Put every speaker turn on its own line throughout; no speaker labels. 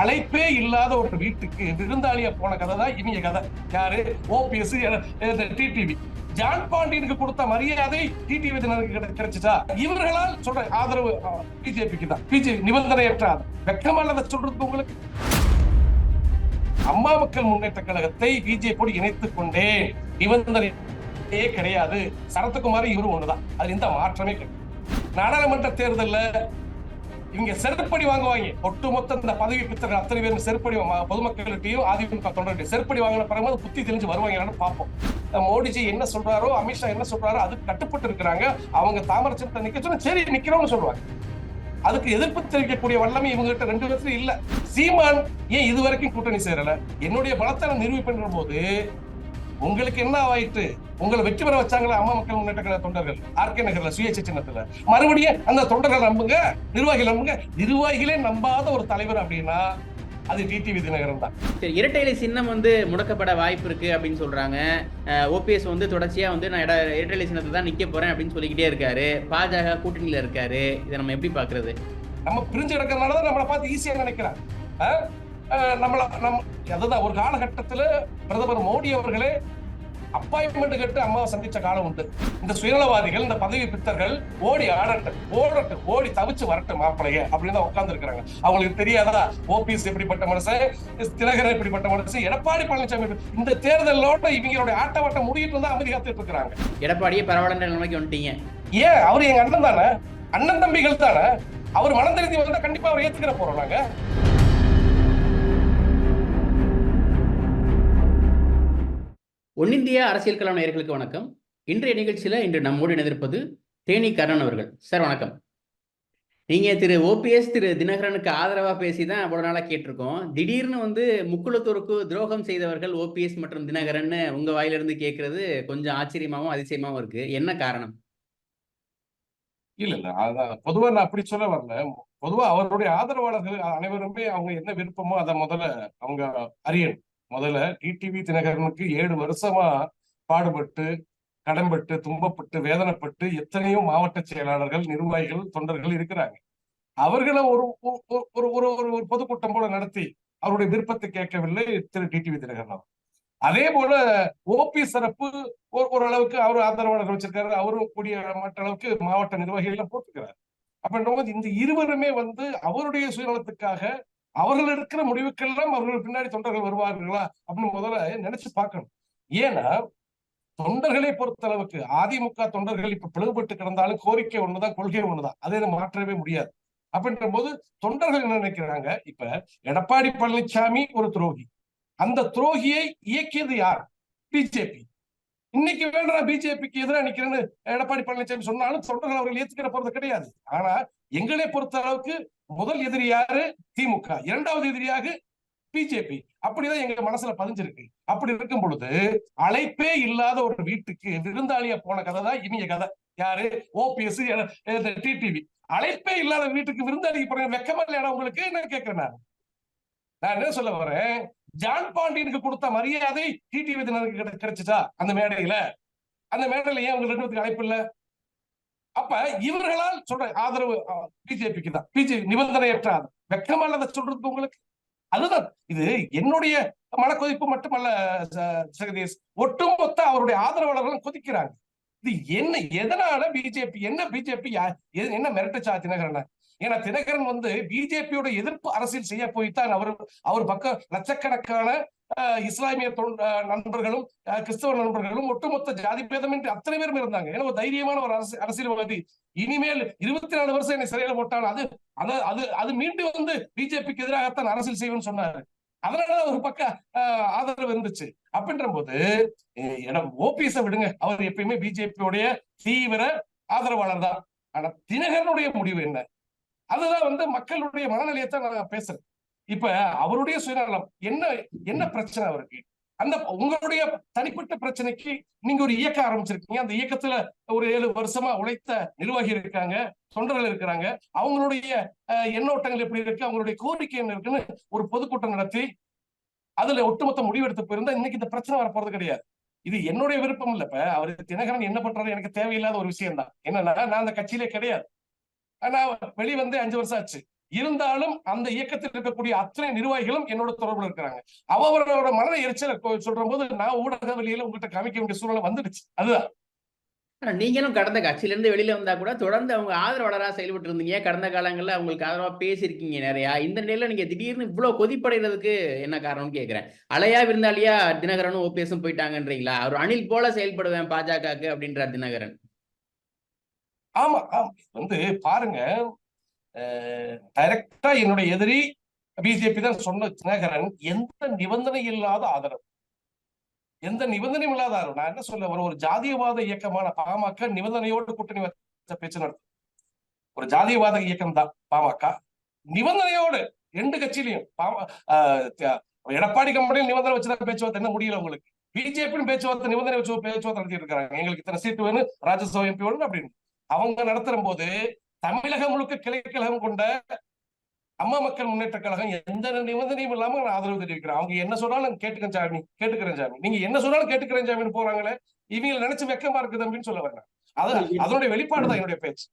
அழைப்பே இல்லாத ஒரு வீட்டுக்கு விருந்தாளியா போன கதை தான் இனிய கதை. யாரு? ஓபிஎஸ் டிடிவி ஜான் பாண்டியனுக்கு கொடுத்த மரியாதை டிடிவி தினருக்கு இவர்களால் சொல்ற ஆதரவு பிஜேபிக்கு தான். பிஜேபி நிபந்தனையற்ற ஆதரவு. சொல்றது உங்களுக்கு? அம்மா மக்கள் முன்னேற்ற கழகத்தை பிஜேபியோடு இணைத்துக் கொண்டே நிபந்தனையே கிடையாது. சரத்குமார் இவரும் ஒண்ணுதான். அது எந்த மாற்றமே கிடையாது. நாடாளுமன்ற தேர்தல்ல இவங்க செருப்படி வாங்குவாங்க. ஒட்டுமொத்த இந்த பதவி பித்தர்கள் அத்தனை பேரும் செருப்படி பொதுமக்கள்கிட்டையும் அதிமுக தொண்டர்கிட்ட செருப்படி வாங்கின பிறகு புத்தி தெரிஞ்சு வருவாங்கன்னு பார்ப்போம். மோடிஜி என்ன சொல்றாரோ அமித்ஷா என்ன சொல்றாரோ அதுக்கு கட்டுப்பட்டு இருக்கிறாங்க. அவங்க தாமரச்சத்தை நிக்க சொன்னா சரி நிக்கிறோம்னு சொல்லுவாங்க. அதுக்கு எதிர்ப்பு தெரிவிக்கக்கூடிய வல்லமை இவங்க கிட்ட ரெண்டு பேர்த்துல இல்ல. சீமான் ஏன் இது வரைக்கும் கூட்டணி சேரல? என்னுடைய பலத்தை நான் நிரூபிக்கின்ற போது உங்களுக்கு என்ன ஆயிட்டு? உங்களை வெற்றி பெற வச்சாங்களா அம்மா மக்கள் முன்னேற்ற கழக தொண்டர்கள்? ஆர்கே நகர்ல சுயேட்சை சின்னத்துல. மறுபடியும் அந்த தொண்டர்கள் நம்புங்க நிர்வாகிகள் நம்புங்க. நிர்வாகிகளே நம்பாத ஒரு தலைவர் அப்படின்னா அது டிடிவி தினகரன் தான்.
சரி இரட்டை இலை சின்னம் வந்து முடக்கப்பட வாய்ப்பு இருக்கு அப்படின்னு சொல்றாங்க. ஓபிஎஸ் வந்து தொடர்ச்சியா வந்து நான் இட இரட்டை இலை சின்னத்தை தான் நிக்க போறேன் அப்படின்னு சொல்லிக்கிட்டே இருக்காரு. பாஜக கூட்டணியில இருக்காரு. இதை நம்ம எப்படி பாக்குறது?
நம்ம பிரிஞ்சு கிடக்கிறதுனால தான் நம்மளை பார்த்து ஈஸியா நினைக்கிறாங்க நம்மள நம்ம அதுதான் ஒரு காலகட்டத்துல பிரதமர் மோடி அவர்களே அப்பாயின்மெண்ட் கேட்டு அம்மாவை சந்திச்ச காலம் உண்டு. இந்த சுயநலவாதிகள் இந்த பதவி பித்தர்கள் ஓடி ஆடட்டும் ஓடட்டும் ஓடி தவிச்சு வரட்டும் மாப்பிளைய அப்படின்னு தான் உட்கார்ந்து இருக்கிறாங்க அவங்களுக்கு தெரியாதா? ஓபிஎஸ் எப்படிப்பட்ட மனுஷன் தினகரன் எப்படிப்பட்ட மனுஷன் எடப்பாடி பழனிசாமி இந்த தேர்தலோட இவங்களுடைய ஆட்டவாட்டம் முடியிட்டு தான் அமைதி காத்துட்டு இருக்கிறாங்க
எடப்பாடியே பரவாயில்ல நிலைமைக்கு வந்துட்டீங்க.
ஏன்? அவர் எங்க அண்ணன் தானே? அண்ணன் தம்பிகள் தானே? அவர் மனம் தெரிஞ்சு வந்தா கண்டிப்பா அவர் ஏத்துக்கிற போறோம் நாங்க.
ஒன்னிந்திய அரசியல் கலாம் நேயர்களுக்கு வணக்கம். இன்றைய நிகழ்ச்சியில இன்று நம்மோடு இணைந்திருப்பது தேனி கர்ணன் அவர்கள். சார் வணக்கம். நீங்க திரு ஓபிஎஸ் திரு தினகரனுக்கு ஆதரவா பேசி தான் அவ்வளவு நாளா கேட்டிருக்கோம். திடீர்னு வந்து முக்குளத்தூருக்கு துரோகம் செய்தவர்கள் ஓபிஎஸ் மற்றும் தினகரன் உங்க வாயிலிருந்து கேட்கறது கொஞ்சம் ஆச்சரியமாவும் அதிசயமாவும் இருக்கு. என்ன காரணம்?
இல்ல இல்ல. அதான் பொதுவா நான் அப்படி சொல்ல வரல. பொதுவா அவருடைய ஆதரவாளர்கள் அனைவருமே அவங்க என்ன விருப்பமோ அதை முதல்ல அவங்க அறியணும். முதல்ல டிடிவி தினகரனுக்கு ஏழு வருஷமா பாடுபட்டு கடன்பட்டு துன்பப்பட்டு வேதனைப்பட்டு எத்தனையோ மாவட்ட செயலாளர்கள் நிர்வாகிகள் தொண்டர்கள் இருக்கிறாங்க. அவர்களை ஒரு ஒரு ஒரு ஒரு ஒரு பொதுக்கூட்டம் போல நடத்தி அவருடைய விருப்பத்தை கேட்கவில்லை திரு டிடிவி தினகரன் அவர். அதே போல ஓபி சிறப்பு ஒரு ஓரளவுக்கு அவர் ஆதரவாளர்கள் வச்சிருக்காரு. அவரும் கூடிய மற்ற அளவுக்கு மாவட்ட நிர்வாகிகள் போட்டிருக்கிறார். போட்டுக்கிறார் அப்படின்றபோது இந்த இருவருமே வந்து அவருடைய சுயநலத்துக்காக அவர்கள் எடுக்கிற முடிவுக்கெல்லாம் அவர்கள் பின்னாடி தொண்டர்கள் வருவார்களா அப்படின்னு முதல்ல நினைச்சு பார்க்கணும். ஏன்னா தொண்டர்களை பொறுத்த அளவுக்கு அதிமுக தொண்டர்கள் இப்ப பிளவுபட்டு கிடந்தாலும் கோரிக்கை ஒண்ணுதான் கொள்கை ஒண்ணுதான். அதை மாற்றவே முடியாது. அப்படின்ற போது தொண்டர்கள் என்ன நினைக்கிறாங்க? இப்ப எடப்பாடி பழனிசாமி ஒரு துரோகி. அந்த துரோகியை இயக்கியது யார்? பிஜேபி. இன்னைக்கு வேண்டாம் பிஜேபிக்கு எதிராக நிக்கிறேன்னு எடப்பாடி பழனிசாமி சொன்னாலும் தொண்டர்கள் அவர்கள் ஏத்துக்கிற போறது கிடையாது. ஆனா எங்களை பொறுத்த அளவுக்கு முதல் எதிரி யாரு? திமுக. இரண்டாவது எதிரியாக பிஜேபி அப்படிதான் எங்க மனசுல பதிஞ்சிருக்கு. அப்படி இருக்கும் பொழுது அழைப்பே இல்லாத ஒரு வீட்டுக்கு விருந்தாளியா போன கதை தான் இனிய கதை. யாரு? ஓபிஎஸ் டிடிவி அழைப்பே இல்லாத வீட்டுக்கு விருந்தாளிக்கு போறாங்க வெக்கமா இல்லையா உங்களுக்கு? என்ன கேட்கிறேன் நான்? நான் என்ன சொல்ல வரேன்? ஜான் பாண்டியனுக்கு கொடுத்த மரியாதை டிடிவி தினருக்கு கிடை- கிடைச்சுச்சா? அந்த மேடையில? அந்த மேடையில ஏன் உங்களுக்கு ரெண்டு அழைப்பு இல்ல? அப்ப இவர்களால் சொல்ற ஆதரவு பிஜேபிக்கு தான். பிஜேபி நிபந்தனையற்ற ஆதரவு. வெக்கமா சொல்றது உங்களுக்கு? அதுதான். இது என்னுடைய மனக்கொதிப்பு மட்டுமல்ல ஜெகதீஷ் ஒட்டுமொத்த அவருடைய ஆதரவாளர்களும் கொதிக்கிறாங்க. இது என்ன எதனால பிஜேபி என்ன பிஜேபி என்ன மிரட்டுச்சா தினகரனை? ஏன்னா தினகரன் வந்து பிஜேபியோட எதிர்ப்பு அரசியல் செய்ய போய்த்தான் அவர் அவர் பக்கம் லட்சக்கணக்கான இஸ்லாமிய அஹ், நண்பர்களும் கிறிஸ்தவ நண்பர்களும் ஒட்டுமொத்த ஜாதி பேதமின்றி அத்தனை பேரும் இருந்தாங்க. ஏன்னா ஒரு தைரியமான ஒரு அரசு அரசியல்வாதி. இனிமேல் இருபத்தி நாலு வருஷம் என்னை சிறையில போட்டாலும் அது அது அது அது மீண்டும் வந்து பிஜேபிக்கு எதிராகத்தான் அரசியல் செய்வோம்னு சொன்னாரு. அதனாலதான் ஒரு பக்கம் ஆதரவு இருந்துச்சு. அப்படின்ற போது ஓபிஎஸ் விடுங்க. அவர் எப்பயுமே பிஜேபியோடைய தீவிர ஆதரவாளர் தான். ஆனா தினகரனுடைய முடிவு என்ன? அதுதான் வந்து மக்களுடைய மனநிலையத்தை நான் பேசுறேன். இப்ப அவருடைய சுயநலம் என்ன என்ன பிரச்சனை அவருக்கு? அந்த உங்களுடைய தனிப்பட்ட பிரச்சனைக்கு நீங்க ஒரு இயக்கம் ஆரம்பிச்சிருக்கீங்க. அந்த இயக்கத்துல ஒரு ஏழு வருஷமா உழைத்த நிர்வாகி இருக்காங்க தொண்டர்கள் இருக்கிறாங்க. அவங்களுடைய எண்ணோட்டங்கள் எப்படி இருக்கு? அவங்களுடைய கோரிக்கை என்ன இருக்குன்னு ஒரு பொதுக்கூட்டம் நடத்தி அதுல ஒட்டுமொத்த முடிவெடுத்து போயிருந்தா இன்னைக்கு இந்த பிரச்சனை வரப்போறது கிடையாது. இது என்னுடைய விருப்பம் இல்ல. இப்ப அவர் தினகரன் என்ன பண்றாரு எனக்கு தேவையில்லாத ஒரு விஷயம் தான் என்னன்னா நான் அந்த கட்சியிலே கிடையாது. ஆனா வெளி வந்து அஞ்சு வருஷம் ஆச்சு. இருந்தாலும் அந்த இயக்கத்தில் இருக்கக்கூடிய அத்தனை நிர்வாகிகளும் என்னோட தொடர்புல இருக்கிறாங்க. அவரோட மன எரிச்சலை சொல்ற போது நான் ஊடக வெளியில உங்ககிட்ட காமிக்க வேண்டிய சூழ்நிலை வந்துடுச்சு. அதுதான்.
நீங்களும் கடந்த கட்சியில இருந்து வெளியில வந்தா கூட தொடர்ந்து அவங்க ஆதரவாளரா செயல்பட்டு இருந்தீங்க கடந்த காலங்கள்ல அவங்களுக்கு ஆதரவா பேசியிருக்கீங்க நிறையா. இந்த நிலையில நீங்க திடீர்னு இவ்வளவு கொதிப்படைகிறதுக்கு என்ன காரணம்னு கேக்குறேன் அலையா விருந்தாளியா தினகரனும் ஓபிஎஸும் போயிட்டாங்கன்றீங்களா? அவர் அணில் போல செயல்படுவேன் பாஜகக்கு அப்படின்றார் தினகரன்.
ஆமா. வந்து பாருங்க டைரக்டா என்னுடைய எதிரி பிஜேபி தான் சொன்ன தினகரன் எந்த நிபந்தனை இல்லாத ஆதரவு. எந்த நிபந்தனையும் இல்லாத ஆதரவு. நான் என்ன சொல்ல ஒரு ஒரு ஜாதியவாத இயக்கமான பாமக நிபந்தனையோடு கூட்டணி வச்ச பேச்சு நடத்தும் ஒரு ஜாதியவாத இயக்கம் தான் பாமக. நிபந்தனையோடு ரெண்டு கட்சியிலையும் ஆஹ் எடப்பாடி கம்பெனியில் நிபந்தனை வச்சுதான் பேச்சுவார்த்தை என்ன முடியல உங்களுக்கு. பிஜேபியும் பேச்சுவார்த்தை நிபந்தனை வச்சு பேச்சுவார்த்தை நடத்திட்டு இருக்காங்க எங்களுக்கு இத்தனை சீட்டு வேணும் ராஜ்யசபா எம்பி வேணும் அப்படின்னு. அவங்க நடத்துற போது தமிழகம் முழுக்க கிளைக்கழகம் கொண்ட அம்மா மக்கள் முன்னேற்ற கழகம் எந்த நிபந்தனையும் இல்லாம நான் ஆதரவு தெரிவிக்கிறேன். அவங்க என்ன சொன்னாலும் கேட்டுக்கிறேன் சாமி கேட்டுக்கிறேன் சாமி. நீங்க என்ன சொன்னாலும் கேட்டுக்கிறேன் சாமின்னு போறாங்களே இவங்களை நினைச்சு வெக்கமா இருக்கு தம்பின்னு சொல்ல வரேன். அது அதனுடைய வெளிப்பாடு தான் என்னுடைய பேச்சு.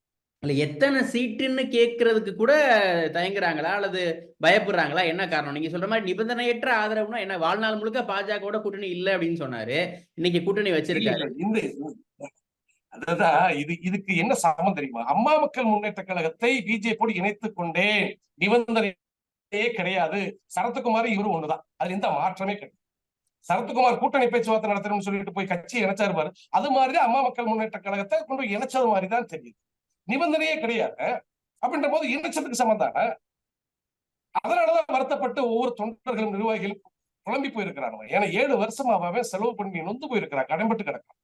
இல்ல எத்தனை சீட்டுன்னு கேட்கறதுக்கு கூட தயங்குறாங்களா அல்லது பயப்படுறாங்களா? என்ன காரணம்? நீங்க சொல்ற மாதிரி நிபந்தனையற்ற ஆதரவுனா என்ன? வாழ்நாள் முழுக்க பாஜகவோட கூட்டணி இல்ல அப்படின்னு சொன்னாரு. இன்னைக்கு கூட்டணி வச்சிருக்காரு.
இந்த அதுதான் இது இதுக்கு என்ன சமம் தெரியுமா? அம்மா மக்கள் முன்னேற்ற கழகத்தை பிஜேபியோடு இணைத்துக் கொண்டே நிபந்தனையே கிடையாது. சரத்குமார் இவரும் ஒண்ணுதான் அதுல எந்த மாற்றமே கிடையாது. சரத்குமார் கூட்டணி பேச்சுவார்த்தை நடத்தணும்னு சொல்லிட்டு போய் கட்சி இணைச்சாரு பாரு. அது மாதிரிதான் அம்மா மக்கள் முன்னேற்ற கழகத்தை கொண்டு இணைச்சது மாதிரிதான் தெரியுது. நிபந்தனையே கிடையாது. அப்படின்ற போது இணைச்சதுக்கு சமம் தானே? அதனாலதான் வருத்தப்பட்டு ஒவ்வொரு தொண்டர்களும் நிர்வாகிகளும் குழம்பி போயிருக்கிறாங்க ஏன்னா ஏழு வருஷமாவே செலவு பண்ணி நொந்து போயிருக்கிறான். கடன்பட்டு கிடக்கிறான்.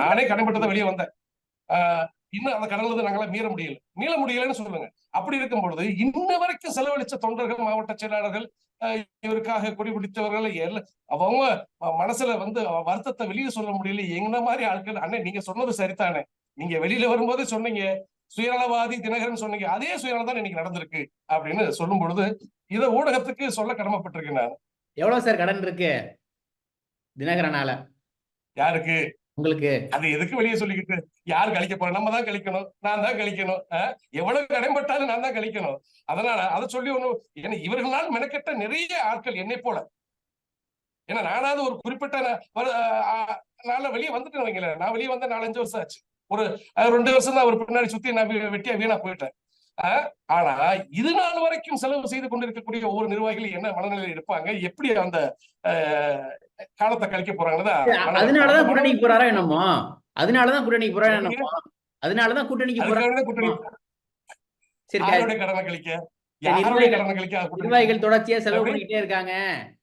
நானே கடன்பட்டு தான் வெளியே வந்தேன். இன்னும் அந்த கடன்ல இருந்து நாங்களாம் மீற முடியல. மீள முடியலன்னு சொல்லுங்க அப்படி இருக்கும் பொழுது இன்ன வரைக்கும் செலவழிச்ச தொண்டர்கள் மாவட்ட செயலாளர்கள் இவருக்காக கொடி பிடித்தவர்கள் எல்லாம் அவங்க மனசுல வந்து வருத்தத்தை வெளியே சொல்ல முடியல. என்ன மாதிரி ஆட்கள் அண்ணன் நீங்க சொன்னது சரிதானே. நீங்க வெளியில வரும்போது சொன்னீங்க. சுயநலவாதி தினகரன் சொன்னீங்க. அதே சுயநலம் தான் இன்னைக்கு நடந்திருக்கு அப்படின்னு சொல்லும் பொழுது இதை ஊடகத்துக்கு சொல்ல கடமைப்பட்டிருக்கேன் நான்.
எவ்வளவு சார் கடன் இருக்கு? தினகரனால.
யாருக்கு?
உங்களுக்கு?
அது எதுக்கு வெளியே சொல்லிக்கிட்டு யார் கழிக்க போறோம் நம்ம தான் கழிக்கணும். நான் தான் கழிக்கணும். எவ்வளவு கடைபட்டாலும் நான் தான் கழிக்கணும். அதனால அதை சொல்லி ஒண்ணு ஏன்னா இவர்களால் மெனக்கெட்ட நிறைய ஆட்கள் என்னை போல. ஏன்னா நானாவது ஒரு குறிப்பிட்ட நா- வெளியே வந்துட்டேன் வைங்களேன். நான் வெளியே வந்த நாலஞ்சு வருஷம் ஆச்சு. ஒரு ரெண்டு வருஷம் தான் அவர் பின்னாடி சுத்தி நான் வீ- வெட்டியா வீணா போயிட்டேன். ஆனா இது நாள் வரைக்கும் செலவு செய்து கொண்டிருக்கக்கூடிய ஒவ்வொரு நிர்வாகிகள் என்ன மனநிலையில் இருப்பாங்க? எப்படி அந்த காலத்தை கழிக்க போறாங்கன்னு
அதனாலதான் கூட்டணிக்கு போறாரோ என்னமோ? அதனாலதான் கூட்டணிக்கு போறாரோ என்னமோ? அதனாலதான் கூட்டணிக்கு
அதுக்காக கூட்டணி
சரி
கடனை கழிக்க?
நிர்வாகிகள் தொடர்ச்சியா செலவு? பண்ணிக்கிட்டே இருக்காங்க.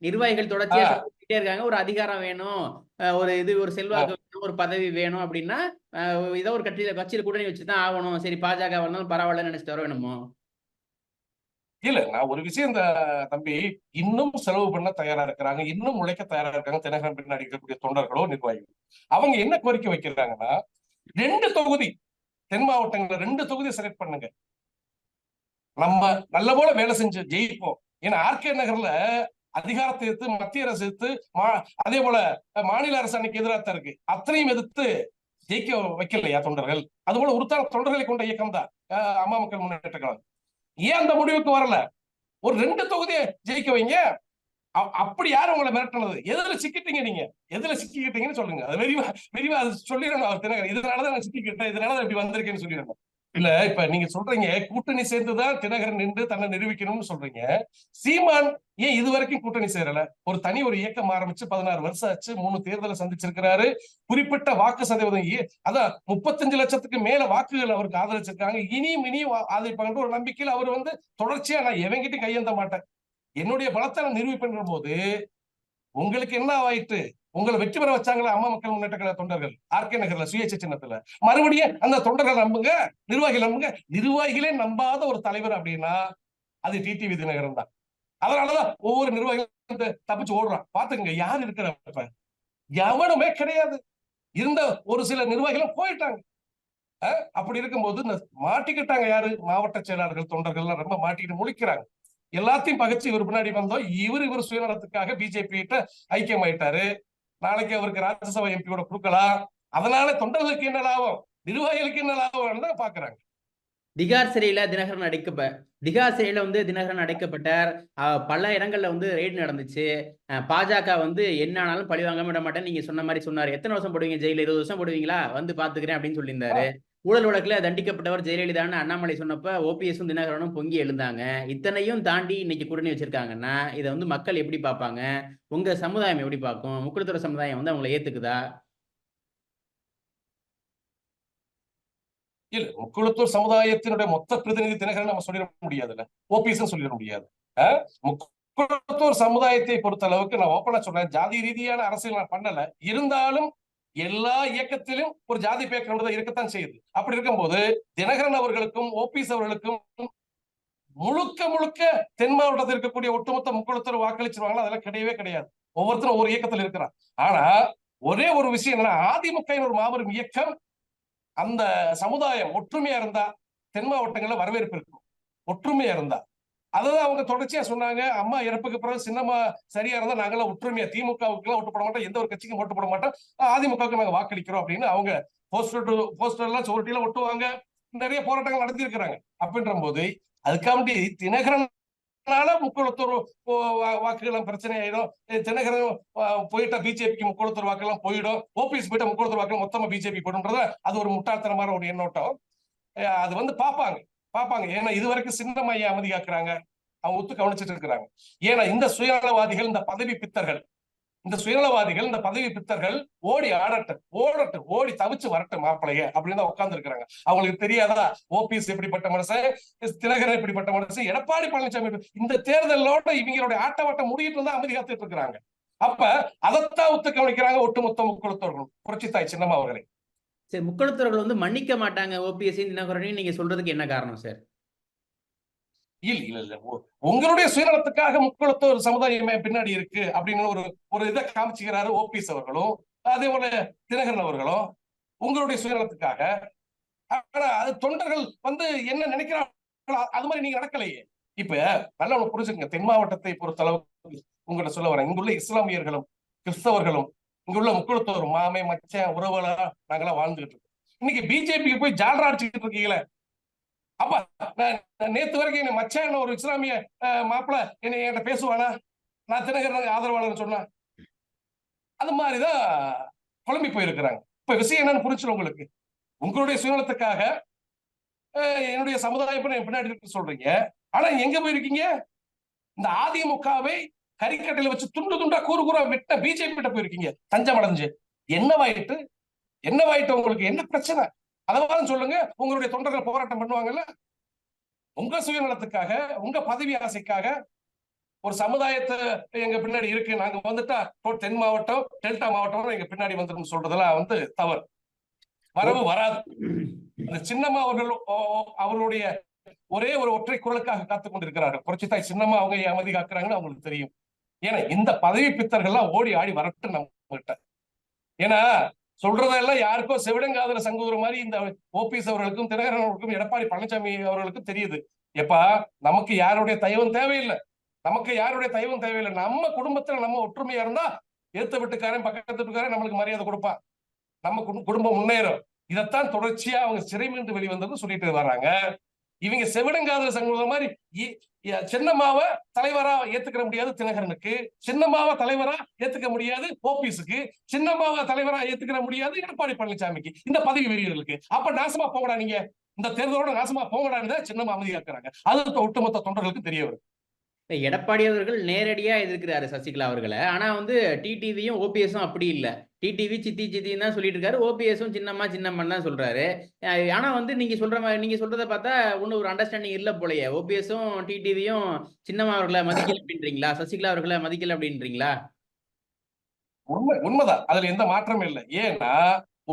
நிர்வாகிகள் தொடர்ச்சியா பண்ணிக்கிட்டே இருக்காங்க. ஒரு அதிகாரம் வேணும். ஒரு இது ஒரு செல்வாக்கு வேணும் ஒரு பதவி வேணும் அப்படின்னா ஏதோ ஒரு கட்சியில கட்சியில கூட்டணி வச்சுதான் ஆகணும். சரி பாஜக வந்தாலும் பரவாயில்லன்னு நினைச்சிட்டு வர வேணுமோ
இல்ல நான் ஒரு விஷயம் இந்த தம்பி இன்னும் செலவு பண்ண தயாரா இருக்கிறாங்க. இன்னும் உழைக்க தயாரா இருக்காங்க. தினகரன் பின்னாடி இருக்கக்கூடிய தொண்டர்களோ நிர்வாகிகளோ. அவங்க என்ன கோரிக்கை வைக்கிறாங்கன்னா ரெண்டு தொகுதி தென் மாவட்டங்கள்ல ரெண்டு தொகுதி செலக்ட் பண்ணுங்க. நம்ம நல்ல போல வேலை செஞ்சு ஜெயிப்போம். ஏன்னா ஆர்கே நகர்ல அதிகாரத்தை எதிர்த்து மத்திய அரசு எதிர்த்து மா- அதே போல மாநில அரசு அன்னைக்கு எதிராக தான் இருக்கு. அத்தனையும் எதிர்த்து ஜெயிக்க வைக்கலையா தொண்டர்கள்? அது போல உறுத்தான தொண்டர்களை கொண்ட இயக்கம் தான் அம்மா மக்கள் முன்னேற்ற கழகம். ஏன் அந்த முடிவுக்கு வரல? ஒரு ரெண்டு தொகுதியை ஜெயிக்க வைங்க. அப்படி யாரு உங்களை மிரட்டினது? எதுல சிக்கிட்டீங்க நீங்க. எதுல சிக்கிக்கிட்டீங்கன்னு சொல்லுங்க. அது விரிவா விரிவா அது சொல்லிடணும் அவர் தினகரன். இதனாலதான் நான் சிக்கிக்கிட்டேன். இதனாலதான் இப்படி வந்திருக்கேன்னு சொல்லிடணும். இல்ல இப்ப நீங்க சொல்றீங்க கூட்டணி சேர்ந்துதான் தினகரன் நின்று தன்னை நிரூபிக்கணும்னு சொல்றீங்க. சீமான் ஏன் இது வரைக்கும் கூட்டணி சேரல? ஒரு தனி ஒரு இயக்கம் ஆரம்பிச்சு பதினாறு வருஷம் ஆச்சு மூணு தேர்தலை சந்திச்சிருக்கிறாரு. குறிப்பிட்ட வாக்கு சதவீதம் ஏ- அதான் முப்பத்தஞ்சு லட்சத்துக்கு மேல வாக்குகள் அவருக்கு ஆதரிச்சிருக்காங்க. இனியும் இனியும் ஆதரிப்பாங்கன்ற ஒரு நம்பிக்கையில் அவர் வந்து தொடர்ச்சியா நான் எவங்கிட்டும் கையேந்த மாட்டேன். என்னுடைய பலத்தை நான் நிரூபிப்பேன் போது உங்களுக்கு என்ன ஆயிட்டு? உங்களை வெற்றி பெற வச்சாங்களா அம்மா மக்கள் முன்னேற்ற கழக தொண்டர்கள்? ஆர்கே நகர்ல சுயேட்சை சின்னத்துல. மறுபடியும் அந்த தொண்டர்கள் நம்புங்க நிர்வாகிகள் நம்புங்க. நிர்வாகிகளே நம்பாத ஒரு தலைவர் அப்படின்னா அது டிடிவி தினகரன் தான். அதனாலதான் ஒவ்வொரு நிர்வாகிகளும் தப்பிச்சு ஓடுறான். பாத்துக்கங்க யார் இருக்கிற எவனுமே கிடையாது. இருந்த ஒரு சில நிர்வாகிகளும் போயிட்டாங்க. அஹ் அப்படி இருக்கும்போது இந்த மாட்டிக்கிட்டாங்க யாரு? மாவட்ட செயலாளர்கள் தொண்டர்கள் எல்லாம் ரொம்ப மாட்டிக்கிட்டு முழிக்கிறாங்க. எல்லாத்தையும் பகிச்சு இவர் பின்னாடி வந்தோம். இவர் இவர் சுயநலத்துக்காக பிஜேபி கிட்ட ஐக்கியமாயிட்டாரு. நாளைக்கு அவருக்கு ராஜ்யசபா எம்பியோட கொடுக்கலாம் அதனால தொண்டர்களுக்கு என்ன லாபம்? நிர்வாகிகளுக்கு என்ன லாபம் தான் பாக்குறாங்க.
திகார் சிறையில தினகரன் அடைக்கப்ப திகார் சிறையில வந்து தினகரன் அடைக்கப்பட்டார். பல இடங்கள்ல வந்து ரெய்டு நடந்துச்சு. அஹ் பாஜக வந்து என்ன ஆனாலும் பழி வாங்க விட மாட்டேன் நீங்க சொன்ன மாதிரி சொன்னாரு. எத்தனை வருஷம் போடுவீங்க? ஜெயில இருபது வருஷம் போடுவீங்களா? வந்து பாத்துக்கிறேன் அப்படின்னு சொல்லியிருந்தாரு. ஊழல் வழக்கில் தண்டிக்கப்பட்டவர் ஜெயலலிதான்னு அண்ணாமலை சொன்னப்ப ஓபிஎஸும் தினகரனும் பொங்கி எழுந்தாங்க. இத்தனையும் தாண்டி இன்னைக்கு கூட்டணி வச்சிருக்காங்கன்னா இதை வந்து மக்கள் எப்படி பார்ப்பாங்க? உங்க சமுதாயம் எப்படி பார்க்கும்? முக்குளத்தோர சமுதாயம் வந்து அவங்களை ஏத்துக்குதா?
இல்ல முக்குளத்தூர் சமுதாயத்தினுடைய மொத்த பிரதிநிதி தினகரன் நம்ம சொல்லிட முடியாதுல்ல. ஓபிஎஸ் சொல்லிட முடியாது. முக்குளத்தூர் சமுதாயத்தை பொறுத்த அளவுக்கு நான் ஓப்பனா சொல்றேன் ஜாதி ரீதியான அரசியல் நான் பண்ணல. இருந்தாலும் எல்லா இயக்கத்திலும் ஒரு ஜாதி பேக்கர் இருக்கத்தான் செய்யுது. அப்படி இருக்கும்போது தினகரன் அவர்களுக்கும் ஓபிஎஸ் அவர்களுக்கும் முழுக்க முழுக்க தென் மாவட்டத்தில் இருக்கக்கூடிய ஒட்டுமொத்த முக்குளத்தூர் வாக்களிச்சிருவாங்களா? அதெல்லாம் கிடையவே கிடையாது. ஒவ்வொருத்தரும் ஒரு இயக்கத்தில் இருக்கிறார் ஆனா ஒரே ஒரு விஷயம் என்னன்னா அதிமுக ஒரு மாபெரும் இயக்கம் அந்த சமுதாயம் ஒற்றுமையா இருந்தா தென் மாவட்டங்கள்ல வரவேற்பு இருக்கும் ஒற்றுமையா இருந்தா. அதுதான் அவங்க தொடர்ச்சியா சொன்னாங்க. அம்மா இறப்புக்கு பிறகு சின்னம்மா சரியா இருந்தா நாங்களாம் ஒற்றுமையா திமுகவுக்கு எல்லாம் ஓட்டு போட மாட்டோம். எந்த ஒரு கட்சிக்கும் ஓட்டு போட மாட்டோம். அதிமுகவுக்கு நாங்க வாக்களிக்கிறோம் அப்படின்னு அவங்க போஸ்டர் டு போஸ்டர் எல்லாம் சுவட்டில ஒட்டுவாங்க. நிறைய போராட்டங்கள் நடத்தி இருக்கிறாங்க அப்படின்ற போது அதுக்காண்டி தினகரனால முக்குளத்தூர் வாக்குகள் பிரச்சனை ஆயிடும் தினகரன் போயிட்டா பிஜேபிக்கு முக்குளத்தூர் வாக்கெல்லாம் போயிடும். ஓபிஎஸ் போயிட்டா முக்குளத்தூர் வாக்கெல்லாம் மொத்தமா பிஜேபி போடும்ன்றத அது ஒரு முட்டாள்தனமான ஒரு எண்ணோட்டம். அது வந்து பார்ப்பாங்க. பாப்பாங்க ஏன்னா இது வரைக்கும் சின்னமையை அமைதி காக்குறாங்க. அவங்க ஒத்து கவனிச்சுட்டு இருக்கிறாங்க. ஏன்னா இந்த சுயநலவாதிகள் இந்த பதவி பித்தர்கள் இந்த சுயநலவாதிகள் இந்த பதவி பித்தர்கள் ஓடி ஆடட்டும் ஓடட்டும் ஓடி தவிச்சு வரட்டும் மாப்பிளைய அப்படின்னு உட்கார்ந்து இருக்கிறாங்க அவங்களுக்கு தெரியாதா? ஓபிஎஸ் எப்படிப்பட்ட மனுஷன் தினகரன் எப்படிப்பட்ட மனுஷன் எடப்பாடி பழனிசாமி இந்த தேர்தலோட இவங்களுடைய ஆட்டவாட்டம் முடியிட்டு தான் அமைதி காத்துட்டு இருக்கிறாங்க. அப்ப அதைத்தான் ஒத்து கவனிக்கிறாங்க ஒட்டுமொத்த முக்குளத்தவர்களும் புரட்சி தாய் சின்னம்மா அவர்களை.
சரி முக்குளத்தவர்கள் வந்து மன்னிக்க மாட்டாங்க ஓபிஎஸ் தினகரனையும் நீங்க சொல்றதுக்கு என்ன காரணம் சார்?
இல்ல இல்ல இல்ல. உங்களுடைய சுயநலத்துக்காக முக்குளத்தோர் சமுதாயம் பின்னாடி இருக்கு அப்படின்னு ஒரு ஒரு இதை காமிச்சுக்கிறாரு ஓபிஎஸ் அவர்களும் அதே போல தினகரன் அவர்களும். உங்களுடைய சுயநலத்துக்காக. ஆனா அது தொண்டர்கள் வந்து என்ன நினைக்கிறாங்களோ அது மாதிரி நீங்க நடக்கலையே. இப்ப நல்லா ஒண்ணு புரிஞ்சுக்கங்க. தென் மாவட்டத்தை பொறுத்த அளவுக்கு உங்கள்ட்ட சொல்ல வரேன். இங்குள்ள இஸ்லாமியர்களும் கிறிஸ்தவர்களும் இங்குள்ள முக்குளத்தோர் மாமே மச்சன் உறவுகளா நாங்கெல்லாம் வாழ்ந்துகிட்டு இருக்கோம். இன்னைக்கு பிஜேபிக்கு போய் ஜால்ரா அடிச்சுக்கிட்டு இருக்கீங்களே? அப்ப நேத்து வரைக்கும் என்ன மச்சான் ஒரு இஸ்லாமிய மாப்பிள்ள என்ன என்கிட்ட பேசுவானா? நான் தினகரன் ஆதரவாளர் சொன்னா? அது மாதிரிதான் குழம்பி போயிருக்கிறாங்க. இப்ப விஷயம் என்னன்னு புரிஞ்சிடும் உங்களுக்கு. உங்களுடைய சுயநலத்துக்காக என்னுடைய சமுதாயம் பின்னாடி சொல்றீங்க. ஆனா எங்க போயிருக்கீங்க? இந்த அதிமுகவை கறிக்கட்டையில வச்சு துண்டு துண்டா கூறு கூறா விட்ட பிஜேபி கிட்ட போயிருக்கீங்க. தஞ்சம் அடைஞ்சு. என்னவாயிட்டு என்னவாயிட்டு உங்களுக்கு? என்ன பிரச்சனை? அதான் சொல்லுங்க. உங்களுடைய தொண்டர்கள் போராட்டம் பண்ணுவாங்கல்ல? உங்க சுயநலத்துக்காக உங்க பதவி ஆசைக்காக ஒரு சமுதாயத்தை எங்க பின்னாடி இருக்கு. நாங்க வந்துட்டா தென் மாவட்டம் டெல்டா மாவட்டம் எங்க பின்னாடி வந்துடும் சொல்றதெல்லாம் வந்து தவறு. வரவு வராது. அந்த சின்னம்மா அவர்கள் அவர்களுடைய ஒரே ஒரு ஒற்றை குரலுக்காக காத்து கொண்டிருக்கிறார்கள். புரட்சித்தாய் சின்னம்மா அவங்க அமைதி காக்குறாங்கன்னு அவங்களுக்கு தெரியும். ஏன்னா இந்த பதவி பித்தர்கள்லாம் ஓடி ஆடி வரட்டும் நம்ம கிட்ட ஏன்னா சொல்றதெல்லாம் யாருக்கோ செவிடங்காதல சங்கூதுற மாதிரி இந்த ஓபிஎஸ் அவர்களுக்கும் தினகரன் அவர்களுக்கும் எடப்பாடி பழனிசாமி அவர்களுக்கும் தெரியுது. எப்பா நமக்கு யாருடைய தயவும் தேவையில்லை. நமக்கு யாருடைய தயவும் தேவையில்லை. நம்ம குடும்பத்துல நம்ம ஒற்றுமையா இருந்தா ஏத்த வீட்டுக்காரன் பக்கத்து வீட்டுக்காரன் நம்மளுக்கு மரியாதை கொடுப்பான். நம்ம குடும்பம் முன்னேறும். இதைத்தான் தொடர்ச்சியா அவங்க சிறை மீண்டு வெளிவந்தது சொல்லிட்டு வர்றாங்க இவங்க செவிடங்காதல சங்கம் மாதிரி சின்னம்மாவை தலைவரா ஏத்துக்கிற முடியாது தினகரனுக்கு. சின்னம்மாவை தலைவரா ஏத்துக்க முடியாது ஓபிஎஸ்க்கு சின்னம்மாவை தலைவரா ஏத்துக்கிற முடியாது எடப்பாடி பழனிசாமிக்கு. இந்த பதவி வெறியர்களுக்கு. அப்ப நாசமா போகடா நீங்க. இந்த தேர்தலோட நாசமா போகடான்னு சின்னம்மா அமைதியாக்குறாங்க. அது ஒட்டுமொத்த தொண்டர்களுக்கு தெரிய வருது.
எடப்பாடி அவர்கள் நேரடியா எதிர்க்கிறாரு சசிகலா அவர்களை. ஆனா வந்து டிடிவியும் ஓபிஎஸும் அப்படி இல்ல. டிடிவி சித்தி சித்தின்னு தான் சொல்லிட்டு இருக்காரு. ஓபிஎஸும் சின்னம்மா சின்னம்மன் தான் சொல்றாரு. ஆனா வந்து நீங்க சொல்ற மாதிரி நீங்க சொல்றதை பார்த்தா ஒன்னும் ஒரு அண்டர்ஸ்டாண்டிங் இல்ல போலயே. ஓபிஎஸும் டிடிவியும் சின்னம்மா அவர்களை மதிக்கல அப்படின்றீங்களா? சசிகலா அவர்களை மதிக்கல அப்படின்றீங்களா?
உண்மை உண்மைதான். அதுல எந்த மாற்றமும் இல்லை. ஏன்னா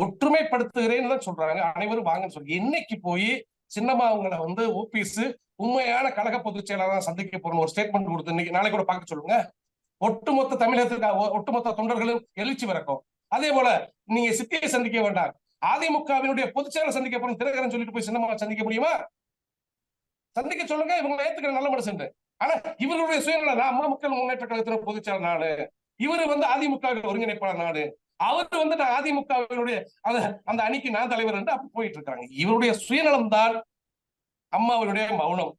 ஒற்றுமைப்படுத்துகிறேன்னு தான் சொல்றாங்க. அனைவரும் வாங்கன்னு சொல்லி என்னைக்கு போய் சின்னம்மா அவங்களை வந்து ஓபிஎஸ் உண்மையான கழக பொதுச் செயலாளர் சந்திக்க போறோம் ஒரு ஸ்டேட்மெண்ட் கொடுத்து இன்னைக்கு நாளைக்கு கூட பார்க்க சொல்லுங்க. ஒட்டுமொத்த தமிழகத்துக்கு ஒட்டுமொத்த தொண்டர்களும் எழுச்சி பிறக்கும் அதே போல நீங்க சித்தியை சந்திக்க வேண்டாம். அதிமுகவினுடைய பொதுச் செயலர் சந்திக்க போறோம். தினகரன் சொல்லிட்டு போய் சின்னமா சந்திக்க முடியுமா? சந்திக்க சொல்லுங்க. இவங்க ஏத்துக்கிற நல்ல மனுஷன் ஆனா இவருடைய சுயநல அம்மா மக்கள் முன்னேற்ற கழகத்தின பொதுச் செயலர் நாடு இவரு வந்து அதிமுக ஒருங்கிணைப்பாளர் நாடு அவர் வந்து நான் அதிமுகவினுடைய அந்த அந்த அணிக்கு நான் தலைவர் என்று அப்ப போயிட்டு இருக்காங்க இவருடைய சுயநலம் தான் அம்மாவினுடைய மௌனம்.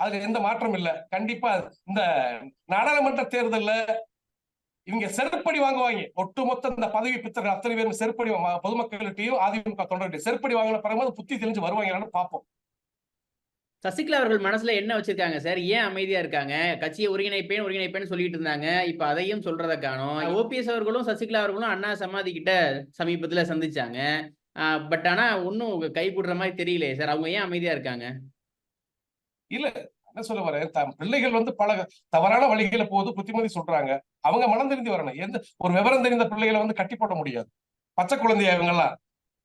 அதுல எந்த மாற்றம் இல்ல. கண்டிப்பா இந்த நாடாளுமன்ற தேர்தல்ல இவங்க செருப்படி வாங்குவாங்க. ஒட்டுமொத்த இந்த பதவி பித்தர்கள் அத்தனை பேரும் செருப்படி பொதுமக்கள்கிட்டையும் அதிமுக தொண்டர்கிட்டையும் செருப்படி வாங்கின பிறகு புத்தி தெரிஞ்சு வருவாங்களான்னு பார்ப்போம்.
சசிகலா அவர்கள் மனசுல என்ன வச்சிருக்காங்க? சார் ஏன் அமைதியா இருக்காங்க? கட்சியை ஒருங்கிணைப்பேன் ஒருங்கிணைப்பேன்னு சொல்லிட்டு இருந்தாங்க. இப்ப அதையும் சொல்றத காணோம். ஓபிஎஸ் அவர்களும் சசிகலா அவர்களும் அண்ணா சமாதி கிட்ட சமீபத்துல சந்திச்சாங்க. பட் ஆனா ஒன்னும் கைகூடுற மாதிரி தெரியலையே சார். அவங்க ஏன் அமைதியா இருக்காங்க?
என்ன சொல்ல வரேன்? தம் பிள்ளைகள் வந்து பல தவறான வழிகளை போது புத்திமதி சொல்றாங்க. அவங்க மனம் தெரிந்து வரணும். எந்த ஒரு விவரம் தெரிந்த பிள்ளைகளை வந்து கட்டி போட முடியாது. பச்சை குழந்தைய அவங்கெல்லாம்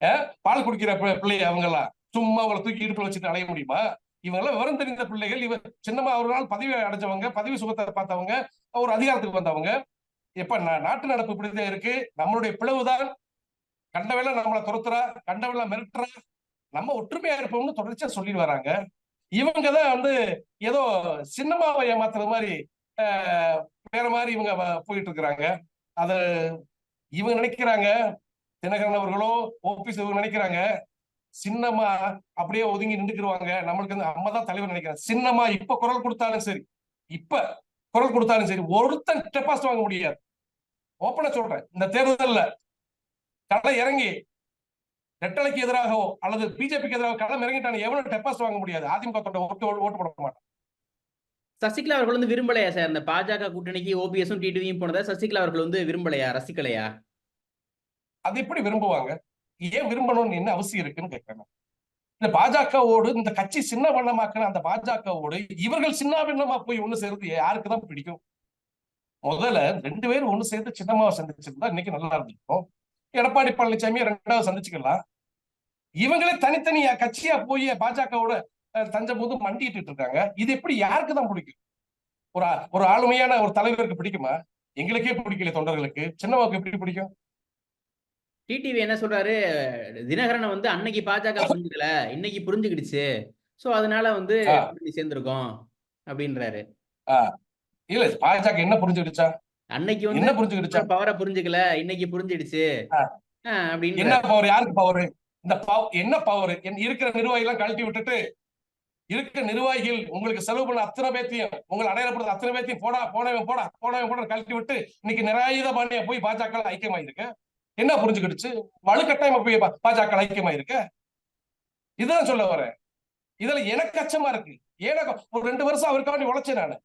அஹ், பால் குடிக்கிற பிள்ளை அவங்கெல்லாம் சும்மா அவங்கள தூக்கி இடுப்புல வச்சுட்டு அலைய முடியுமா? இவங்கெல்லாம் விவரம் தெரிந்த பிள்ளைகள். இவர் சின்னமா அவர்களால் பதவி அடைஞ்சவங்க பதவி சுகத்தை பார்த்தவங்க ஒரு அதிகாரத்துக்கு வந்தவங்க. எப்ப நா- நாட்டு நடப்பு இப்படிதான் இருக்கு. நம்மளுடைய பிளவுதான். கண்டவெல்லாம் நம்மளை துரத்துறா கண்டவெல்லாம் மிரட்டுறா. நம்ம ஒற்றுமையா இருப்போம்னு தொடர்ச்சியா சொல்லி வராங்க. இவங்க தான் வந்து ஏதோ சின்னமாவை ஏமாத்துற மாதிரி ஆஹ், வேற மாதிரி இவங்க வ- போயிட்டு இருக்கிறாங்க. அத இவங்க நினைக்கிறாங்க. தினகரன் அவர்களோ ஓபிஎஸ் இவங்க நினைக்கிறாங்க. சின்னமா அப்படியே ஒதுங்கி நின்றுக்குருவாங்க நம்மளுக்கு வந்து அம்மா தான் தலைவர் நினைக்கிறாங்க சின்னமா இப்ப குரல் கொடுத்தாலும் சரி இப்ப குரல் கொடுத்தாலும் சரி ஒருத்தன் டெபாசிட் வாங்க முடியாது. ஓப்பனா சொல்றேன். இந்த தேர்தல்ல களை இறங்கி ரெட்டலைக்கு எதிராகவோ அல்லது பிஜேபிக்கு எதிராக களம் இறங்கிட்டான எவனும் டெபாசிட் வாங்க முடியாது. அதிமுக தொண்டை ஓட்டு ஓட்டு போட மாட்டான்.
சசிகலா அவர்கள் வந்து விரும்பலையா சார்? இந்த பாஜக கூட்டணிக்கு ஓபிஎஸும் டிடிவியும் போனதை சசிகலா அவர்கள் வந்து விரும்பலையா? ரசிக்கலையா?
அது எப்படி விரும்புவாங்க? ஏன் விரும்பணும்னு என்ன அவசியம் இருக்குன்னு கேட்கணும் இந்த பாஜகவோடு இந்த கட்சி சின்ன வண்ணமாக்கின அந்த பாஜகவோடு இவர்கள் சின்ன வண்ணமா போய் ஒண்ணு சேர்ந்து யாருக்குதான் பிடிக்கும்? முதல்ல ரெண்டு பேரும் ஒண்ணு சேர்ந்து சின்னமாவை சந்திச்சிருந்தா இன்னைக்கு நல்லா இருந்திருக்கும். எடப்பாடி பழனிசாமியை ரெண்டாவது சந்திச்சுக்கலாம். இவங்களே தனித்தனியா கட்சியா போய் பாஜகவோட தஞ்சம்போது மண்டிட்டு இருக்காங்க. இது எப்படி யாருக்கு தான் பிடிக்கும்? ஒரு ஒரு ஆளுமையான ஒரு தலைவருக்கு பிடிக்குமா? எங்களுக்கே பிடிக்கல தொண்டர்களுக்கு. சின்னமாவுக்கு எப்படி பிடிக்கும்?
டிடிவி என்ன சொல்றாரு? தினகரனை வந்து அன்னைக்கு பாஜக புரிஞ்சுக்கல இன்னைக்கு புரிஞ்சுக்கிடுச்சு. சோ அதனால வந்து சேர்ந்திருக்கோம் அப்படின்றாரு.
இல்ல பாஜக என்ன புரிஞ்சுக்கிடுச்சா?
அன்னைக்கு
என்ன
வந்து
புரிஞ்சுக்கிடுச்சா
பவரை புரிஞ்சுக்கல இன்னைக்கு புரிஞ்சிடுச்சு. அப்படின்னு
என்ன பவர் யாருக்கு பவர் இந்த என்ன பவர் இருக்கிற நிர்வாகிகள் எல்லாம் கழட்டி விட்டுட்டு இருக்கிற நிர்வாகிகள் உங்களுக்கு செலவு பண்ண அத்தனை பேத்தையும் உங்களை அடையாளப்படுத்த அத்தனை பேத்தையும் போடா போனவன் போடா போனவன் போட கழட்டி விட்டு இன்னைக்கு நிராயுத பாண்டிய போய் பாஜக ஐக்கியமாயிருக்க? என்ன புரிஞ்சுக்கிடுச்சு? வலுக்கட்டாயம் போய் பாஜக ஐக்கியமா இருக்க இதுதான் சொல்ல வரேன் இதுல எனக்கு அச்சமா இருக்கு. ஏன்னா ஒரு ரெண்டு வருஷம் அவருக்காண்டி உழைச்சேன் நானு.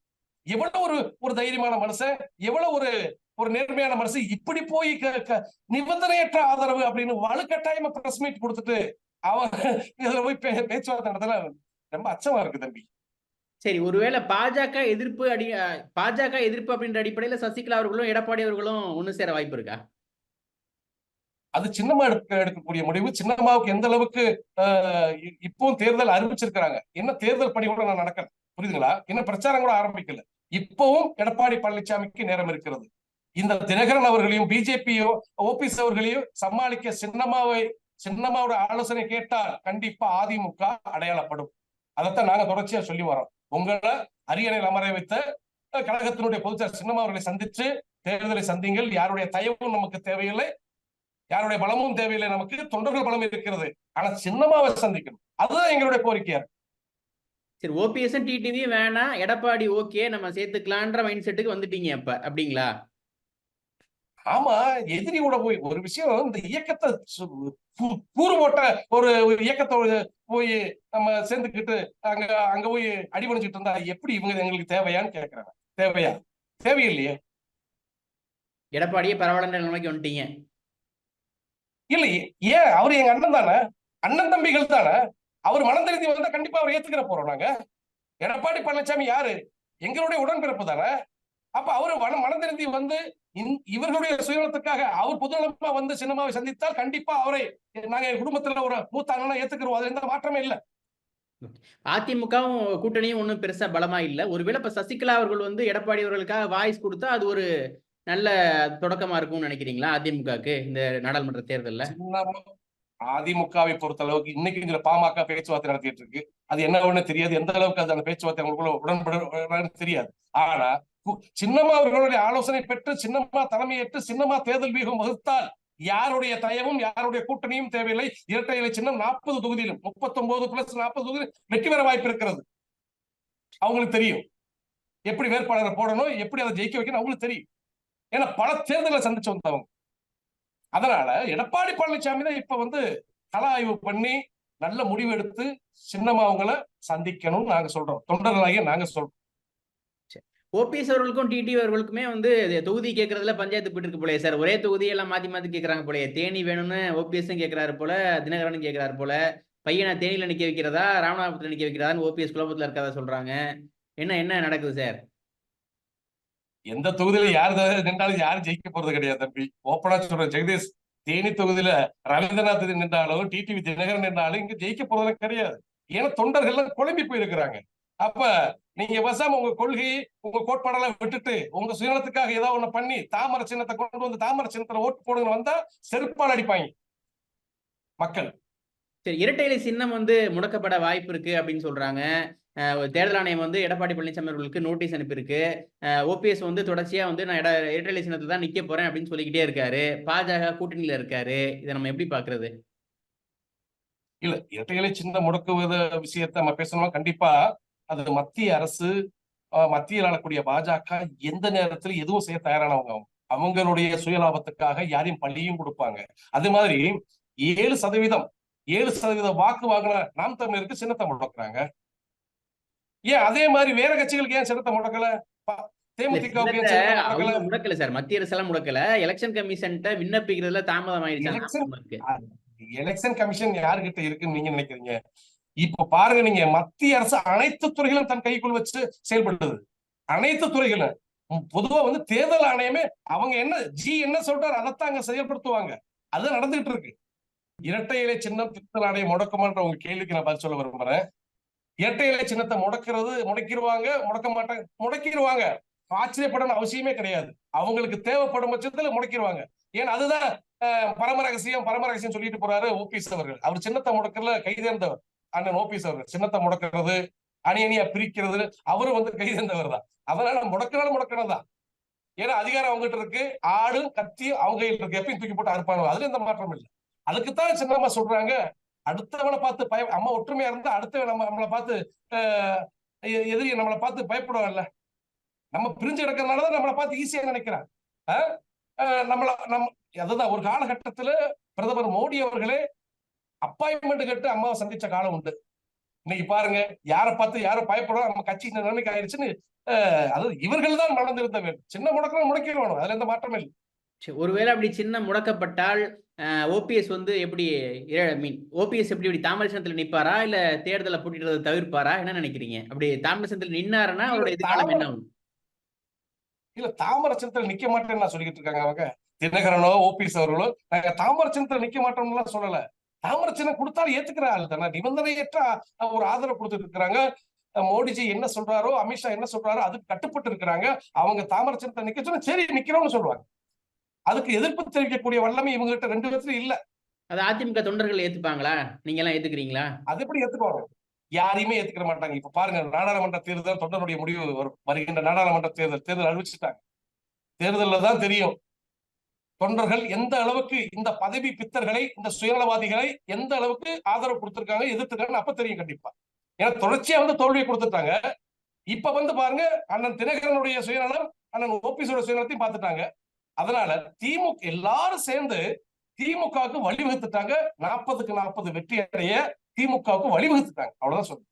எவ்வளவு ஒரு ஒரு தைரியமான மனுஷன் எவ்வளவு ஒரு ஒரு நேர்மையான மனசு இப்படி போய் க- நிபந்தனையற்ற ஆதரவு அப்படின்னு வலுக்கட்டாயமா பிரஸ் மீட் கொடுத்துட்டு அவன் இதுல போய் பே- பேச்சுவார்த்தை நடத்தல ரொம்ப அச்சமா இருக்கு தம்பி.
சரி ஒருவேளை பாஜக எதிர்ப்பு அடி பாஜக எதிர்ப்பு அப்படின்ற அடிப்படையில சசிகலா அவர்களும் எடப்பாடி அவர்களும் ஒண்ணு சேர வாய்ப்பு இருக்கா?
அது சின்னமா எடுக்க எடுக்கக்கூடிய முடிவு. சின்னம்மாவுக்கு எந்த அளவுக்கு ஆஹ், இப்பவும் தேர்தல் அறிவிச்சிருக்கிறாங்க. என்ன தேர்தல் பணி கூட நான் நடக்கல. புரியுதுங்களா? என்ன பிரச்சாரம் கூட ஆரம்பிக்கல. இப்பவும் எடப்பாடி பழனிசாமிக்கு நேரம் இருக்கிறது. இந்த தினகரன் அவர்களையும் பிஜேபியோ ஓபிஎஸ் அவர்களையும் சமாளிக்க சின்னம்மாவை சின்னமாவோட ஆலோசனை கேட்டால் கண்டிப்பா அதிமுக அடையாளப்படும். அதைத்தான் நாங்க தொடர்ச்சியா சொல்லி வரோம். உங்களை அரியணையில் அமர வைத்த கழகத்தினுடைய பொதுச்சார் சின்னமா அவர்களை சந்திச்சு தேர்தலை சந்திங்கள். யாருடைய தயவும் நமக்கு தேவையில்லை. யாருடைய பலமும் தேவையில்லை நமக்கு தொண்டர்கள் பலம் இருக்கிறது. ஆனா சின்னமாவை சந்திக்கணும். அதுதான் எங்களுடைய கோரிக்கையா.
சரி ஓபிஎஸ் டிடிவியும் வேணாம். எடப்பாடி ஓகே நம்ம சேர்த்துக்கலான்ற மைண்ட் செட்டுக்கு வந்துட்டீங்க அப்ப. அப்படிங்களா?
ஆமா எதிரி கூட போய் ஒரு விஷயம் இந்த இயக்கத்தை கூறு போட்ட ஒரு ஒரு இயக்கத்தோட போய் நம்ம சேர்ந்துக்கிட்டு அங்க அங்க போய் அடிபணிச்சிட்டு இருந்தா எப்படி இவங்க எங்களுக்கு தேவையான்னு கேக்குறாங்க தேவையா? தேவையில்லையே?
எடப்பாடியே பரவாயில்ல நிலைமைக்கு வந்துட்டீங்க.
இல்லை ஏன்? அவர் எங்க அண்ணன் தானே? அண்ணன் தம்பிகள் தானே? அவர் மனம் தெரிஞ்சு வந்தா கண்டிப்பா அவர் ஏத்துக்கிற போறோம் நாங்க. எடப்பாடி பழனிசாமி யாரு? எங்களுடைய உடன்பிறப்பு தானே? அப்ப அவரு மனம் மனம் வந்து இந்- இவர்களுடைய சுயநலத்துக்காக அவர் பொதுநலமா வந்து சின்னமாவை சந்தித்தால் கண்டிப்பா அவரை நாங்க என் குடும்பத்துல ஒரு மூத்த அண்ணனா ஏத்துக்கிறோம் அது எந்த மாற்றமே இல்ல.
அதிமுகவும் கூட்டணியும் ஒன்றும் பெருசா பலமா இல்ல. ஒருவேளை இப்ப சசிகலா அவர்கள் வந்து எடப்பாடி அவர்களுக்காக வாய்ஸ் கொடுத்தா அது ஒரு நல்ல தொடக்கமா இருக்கும்னு நினைக்கிறீங்களா அதிமுகவுக்கு இந்த நாடாளுமன்ற தேர்தலில்?
அதிமுகவை பொறுத்த அளவுக்கு இன்னைக்கு இதுல பாமக பேச்சுவார்த்தை நடத்திட்டு இருக்கு. அது என்ன ஒண்ணு தெரியாது. எந்த அளவுக்கு அது அந்த பேச்சுவார்த்தை அவங்களுக்குள்ள உடன்பட தெரியாது. ஆனா கு- சின்னம்மா அவர்களுடைய ஆலோசனை பெற்று சின்னம்மா தலைமையேற்று சின்னம்மா தேர்தல் வியூகம் வகுத்தால் யாருடைய தயவும் யாருடைய கூட்டணியும் தேவையில்லை. இரட்டை இலை சின்னம் நாற்பது தொகுதியிலும் முப்பத்தொன்பது பிளஸ் நாற்பது தொகுதி வெற்றி பெற வாய்ப்பு இருக்கிறது. அவங்களுக்கு தெரியும். எப்படி வேட்பாளரை போடணும் எப்படி அதை ஜெயிக்க வைக்கணும் அவங்களுக்கு தெரியும். ஏன்னா பல தேர்தலை சந்திச்சு வந்தவங்க. அதனால எடப்பாடி பழனிசாமி தான் இப்ப வந்து கள ஆய்வு பண்ணி நல்ல முடிவு எடுத்து சின்னமா அவங்கள சந்திக்கணும்னு நாங்க சொல்றோம். தொண்டர்களாகிய நாங்க சொல்றோம்.
ஓபிஎஸ் அவர்களுக்கும் டிடி அவர்களுக்குமே வந்து தொகுதி கேட்கறதுல பஞ்சாயத்து போயிட்டு இருக்கு போலயே சார். ஒரே தொகுதி எல்லாம் மாத்தி மாத்தி கேட்கறாங்க போலயே. தேனி வேணும்னு ஓபிஎஸ் கேட்கறாரு போல தினகரனும் கேட்கறாரு போல. பையனை தேனியில நிக்க வைக்கிறதா ராமநாதபுரத்துல நிக்க வைக்கிறதான்னு ஓபிஎஸ் குழப்பத்துல இருக்கதா சொல்றாங்க. என்ன என்ன நடக்குது சார்?
எந்த தொகுதியில யார் நின்றாலும் யாரும் ஜெயிக்க போறது கிடையாது தம்பி. ஓப்பனா சொல்றேன் ஜெகதீஷ் தேனி தொகுதியில ரவீந்திரநாத் நின்றாலும் டிடிவி தினகரன் நின்றாலும் இங்க ஜெயிக்க போறது கிடையாது. ஏன்னா தொண்டர்கள் எல்லாம் குழம்பி போயிருக்கிறாங்க. அப்ப நீங்க வசாம உங்க கொள்கை உங்க கோட்பாடெல்லாம் விட்டுட்டு உங்க சுயநலத்துக்காக ஏதாவது ஒண்ணு பண்ணி தாமரை சின்னத்தை கொண்டு வந்து தாமரை சின்னத்துல ஓட்டு போடுங்க வந்தா செருப்பால் அடிப்பாங்க மக்கள்.
சரி இரட்டை இலை சின்னம் வந்து முடக்கப்பட வாய்ப்பு இருக்கு அப்படின்னு சொல்றாங்க. தேர்தல் ஆணையம் வந்து எடப்பாடி பழனிசாமி அவர்களுக்கு நோட்டீஸ் அனுப்பியிருக்கு. ஓபிஎஸ் வந்து தொடர்ச்சியா வந்து நான் இட இரட்டை சின்னத்தை தான் நிக்க போறேன் அப்படின்னு சொல்லிக்கிட்டே இருக்காரு. பாஜக கூட்டணியில இருக்காரு. இதை நம்ம எப்படி பாக்குறது
இல்ல இரட்டைகளை சின்ன முடக்குவது விஷயத்தை நம்ம பேசணும்னா கண்டிப்பா. அது மத்திய அரசு மத்தியில் ஆளக்கூடிய பாஜக எந்த நேரத்துல எதுவும் செய்ய தயாரானவங்க? அவங்களுடைய சுயலாபத்துக்காக யாரையும் பள்ளியும் கொடுப்பாங்க. அது மாதிரி ஏழு சதவீதம் ஏழு சதவீதம் வாக்கு வாங்கின நாம் தமிழருக்கு சின்னத்தை முடக்குறாங்க. ஏன் அதே மாதிரி வேற கட்சிகளுக்கு ஏன் சின்னத்தை முடக்கல? முடக்கல?
சார். மத்திய அரசு எல்லாம் முடக்கல. எலெக்ஷன் கமிஷன்ட்ட விண்ணப்பிக்கிறதுல தாமதம் ஆயிடுச்சு
எலெக்ஷன் கமிஷன் யாருகிட்ட இருக்குன்னு நீங்க நினைக்கிறீங்க? இப்ப பாருங்க நீங்க மத்திய அரசு அனைத்து துறைகளும் தன் கைக்குள் வச்சு செயல்படுது. அனைத்து துறைகளும். பொதுவா வந்து தேர்தல் ஆணையமே அவங்க என்ன ஜி என்ன சொல்றாரு அதைத்தான் அங்க செயல்படுத்துவாங்க. அது நடந்துகிட்டு இருக்கு. இரட்டை இலை சின்னம் தேர்தல் ஆணையம் முடக்குமான்ற உங்க கேள்விக்கு நான் பதில் சொல்ல விரும்புறேன். இரட்டை இலை சின்னத்தை முடக்கிறது முடக்கிடுவாங்க முடக்க மாட்டாங்க முடக்கிடுவாங்க ஆச்சரியப்படணும் அவசியமே கிடையாது. அவங்களுக்கு தேவைப்படும் பட்சத்துல முடக்கிடுவாங்க ஏன்னா அதுதான் பரமரகசியம் பரம ரகசியம் பரம ரகசியம் சொல்லிட்டு போறாரு ஓபிஎஸ் அவர்கள். அவர் சின்னத்தை முடக்கல கைதேர்ந்தவர் அண்ணன் ஓபிஎஸ் அவர்கள். சின்னத்தை முடக்கிறது அணி அணியா பிரிக்கிறது அவரும் வந்து கைதேர்ந்தவர் தான். அதனால முடக்கினாலும் முடக்கணும் தான். ஏன்னா அதிகாரம் அவங்ககிட்ட இருக்கு ஆடும் கத்தியும் அவங்க இருக்கு. எப்பயும் தூக்கி போட்டு அறுப்பாங்க அதுல எந்த மாற்றம் இல்லை. அதுக்குத்தான் சின்னம்மா சொல்றாங்க அடுத்தவனை பார்த்து பய அம்மா ஒற்றுமையா இருந்தா அடுத்தவன் நம்ம நம்மளை பார்த்து அஹ், எதிரி நம்மளை பார்த்து பயப்படுவாங்கல்ல நம்ம பிரிஞ்சு கிடக்கிறதுனாலதான் நம்மளை பார்த்து ஈஸியா நினைக்கிறான். நம்மள நம் அதுதான் ஒரு காலகட்டத்துல பிரதமர் மோடி அவர்களே அப்பாயின்மெண்ட் கேட்டு அம்மாவை சந்திச்ச காலம் உண்டு. இன்னைக்கு பாருங்க யாரை பார்த்து யாரும் பயப்படுறோம் நம்ம கட்சி இந்த நிலைமைக்கு ஆயிடுச்சுன்னு அதாவது அது இவர்கள் தான் நடந்திருந்த வேண்டும் சின்ன முடக்கம் முடக்கிடுவானோ அதுல எந்த மாற்றமே இல்லை.
ஒருவேளை அப்படி சின்ன முடக்கப்பட்டால் ஓபிஎஸ் வந்து எப்படி மீன் ஓபிஎஸ் எப்படி இப்படி தாமரசனத்துல நிப்பாரா? இல்ல தேர்தலை போட்டிடுறதை தவிர்ப்பாரா? என்ன நினைக்கிறீங்க? அப்படி தாமரசனத்துல நின்னாருன்னா அவரோட எதிர்காலம் என்ன ஆகும்?
இல்ல தாமரை சின்னத்துல நிக்க மாட்டேன்னு நான் சொல்லிக்கிட்டு இருக்காங்க அவங்க. தினகரனோ ஓபிஎஸ் அவர்களோ நாங்க தாமரை சின்னத்துல நிக்க மாட்டோம்னு சொல்லல. தாமரை சின்னம் கொடுத்தாலும் ஏத்துக்கிற ஆள் தானே. நிபந்தனையற்ற ஒரு ஆதரவு கொடுத்துட்டு இருக்கிறாங்க. மோடிஜி என்ன சொல்றாரோ அமித்ஷா என்ன சொல்றாரோ அதுக்கு கட்டுப்பட்டு இருக்கிறாங்க. அவங்க தாமரை சின்னத்தை நிக்க சொன்னா சரி நிக்கிறோம்னு சொல்லுவாங்க. அதுக்கு எதிர்ப்பு தெரிவிக்கக்கூடிய வல்லமை இவங்க கிட்ட ரெண்டு பேர்த்துல இல்ல.
அது அதிமுக தொண்டர்கள் ஏத்துப்பாங்களா? நீங்க எல்லாம் ஏத்துக்கிறீங்களா?
அது எப்படி ஏத்துக்குவாங்க? யாரையுமே ஏத்துக்கிற மாட்டாங்க. இப்ப பாருங்க நாடாளுமன்ற தேர்தல் தொண்டருடைய முடிவு வருகின்ற நாடாளுமன்ற தேர்தல் தேர்தல் அறிவிச்சுட்டாங்க தேர்தல்ல தான் தெரியும். தொண்டர்கள் எந்த அளவுக்கு இந்த பதவி பித்தர்களை இந்த சுயநலவாதிகளை எந்த அளவுக்கு ஆதரவு கொடுத்திருக்காங்க எதிர்த்துருக்காங்கன்னு அப்ப தெரியும் கண்டிப்பா. ஏன்னா தொடர்ச்சியா வந்து தோல்வியை கொடுத்துட்டாங்க. இப்ப வந்து பாருங்க அண்ணன் தினகரனுடைய சுயநலம் அண்ணன் ஓபிஎஸோட சுயநலத்தையும் பார்த்துட்டாங்க. அதனால திமுக எல்லாரும் சேர்ந்து திமுகவுக்கு வழிவகுத்துட்டாங்க. நாற்பதுக்கு நாற்பது வெற்றி அடைய திமுகவுக்கு வழிவகுத்துட்டாங்க. அவ்வளவுதான் சொல்றேன்.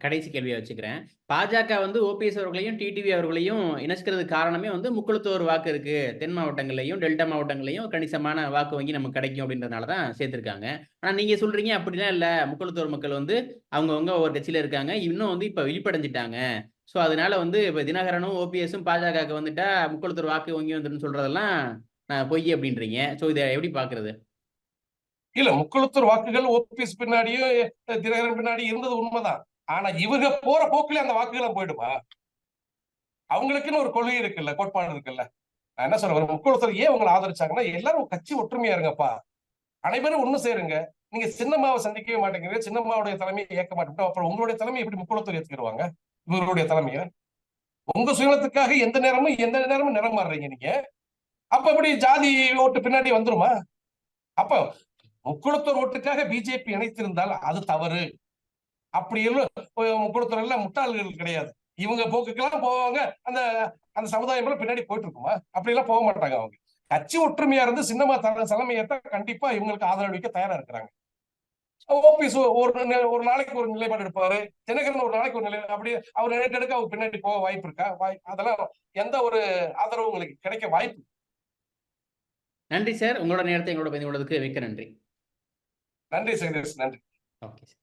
கடைசி கேள்வியை வச்சுக்கிறேன். பாஜக வந்து ஓபிஎஸ் அவர்களையும் டிடிவி அவர்களையும் இணைச்சிக்கிறதுக்கு காரணமே வந்து முக்குளத்தோர் வாக்கு இருக்கு. தென் மாவட்டங்களையும் டெல்டா மாவட்டங்களையும் கணிசமான வாக்கு வங்கி நமக்கு கிடைக்கும் அப்படின்றதுனால தான் சேர்த்திருக்காங்க. ஆனா நீங்க சொல்றீங்க அப்படிலாம் இல்ல. முக்குளத்தோர் மக்கள் வந்து அவங்கவுங்க ஒரு கட்சியில இருக்காங்க. இன்னும் வந்து இப்ப விழிப்படைஞ்சிட்டாங்க. ஸோ அதனால வந்து இப்போ தினகரனும் ஓபிஎஸும் பாஜகவுக்கு வந்துட்டா முக்குளத்தோர் வாக்கு வங்கி வந்துடும் சொல்றதெல்லாம் நான் பொய் அப்படின்றீங்க. ஸோ இதை எப்படி பாக்குறது?
இல்ல முக்குளத்தூர் வாக்குகள் ஓபிஎஸ் பின்னாடியும் தினகரன் பின்னாடி இருந்தது உண்மைதான். ஆனா இவங்க போற போக்குல அந்த வாக்குகளை போயிடுமா? அவங்களுக்குன்னு ஒரு கொள்கை இருக்குல்ல கோட்பாடு இருக்குல்ல. நான் என்ன சொல்றேன் முக்குளத்தூர் ஏன் உங்களை ஆதரிச்சாங்கன்னா எல்லாரும் கட்சி ஒற்றுமையா இருங்கப்பா. அனைவரும் ஒண்ணு சேருங்க. நீங்க சின்னம்மாவை சந்திக்கவே மாட்டேங்கிறீங்க சின்னம்மாவுடைய தலைமையை ஏற்க மாட்டேன். அப்புறம் உங்களுடைய தலைமை எப்படி முக்குளத்தூர் ஏத்துக்கிடுவாங்க இவருடைய தலைமையில உங்க சுயநலத்துக்காக எந்த நேரமும் எந்த நேரமும் நிறம் மாறுறீங்க நீங்க. அப்ப அப்படி ஜாதி ஓட்டு பின்னாடி வந்துருமா? அப்ப முக்குளத்தூர் ஓட்டுக்காக பிஜேபி இணைத்திருந்தால் அது தவறு. அப்படி எல்லாம் முக்குளத்தூர் எல்லாம் முட்டாள்கள் கிடையாது. இவங்க போக்குக்கெல்லாம் போவாங்க அந்த அந்த சமுதாயம் எல்லாம் பின்னாடி போயிட்டு இருக்குமா அப்படி எல்லாம் போக மாட்டாங்க அவங்க. கட்சி ஒற்றுமையா இருந்து சின்னமா தலை தலைமையேற்ற கண்டிப்பா இவங்களுக்கு ஆதரவளிக்க தயாரா இருக்கிறாங்க. ஓபிஎஸ் ஒரு ஒரு நாளைக்கு ஒரு நிலைப்பாடு எடுப்பாரு. தினகரன் ஒரு நாளைக்கு ஒரு நிலை அப்படி அவர் எடுக்க அவர் பின்னாடி போக வாய்ப்பு இருக்கா? வாய்- அதெல்லாம் எந்த ஒரு ஆதரவும் உங்களுக்கு கிடைக்க வாய்ப்பு
நன்றி சார். உங்களோட நேரத்தை எங்களோட பதிவு கொண்டதுக்கு மிக்க நன்றி.
நன்றி சைலேஷ் நன்றி.
Okay sir.